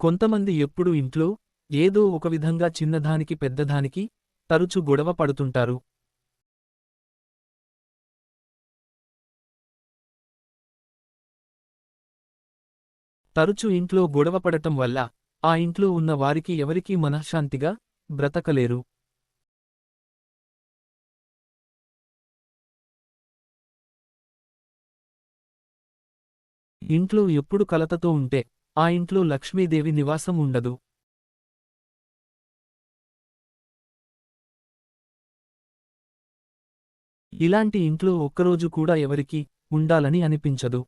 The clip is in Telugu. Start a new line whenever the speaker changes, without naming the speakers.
కొంతమంది ఎప్పుడు ఇంట్లో ఏదో ఒక విధంగా చిన్నదానికి పెద్దదానికి తరచు గొడవ పడుతుంటారు. తరచు ఇంట్లో గొడవపడటం వల్ల ఆ ఇంట్లో ఉన్న వారికి ఎవరికీ మనశ్శాంతిగా బ్రతకలేరు. ఇంట్లో ఎప్పుడు కలతతో ఉంటే ఆ ఇంట్లో లక్ష్మీదేవి నివాసం ఉండదు. ఇలాంటి ఇంట్లో ఒక్కరోజు కూడా ఎవరికీ ఉండాలని అనిపించదు.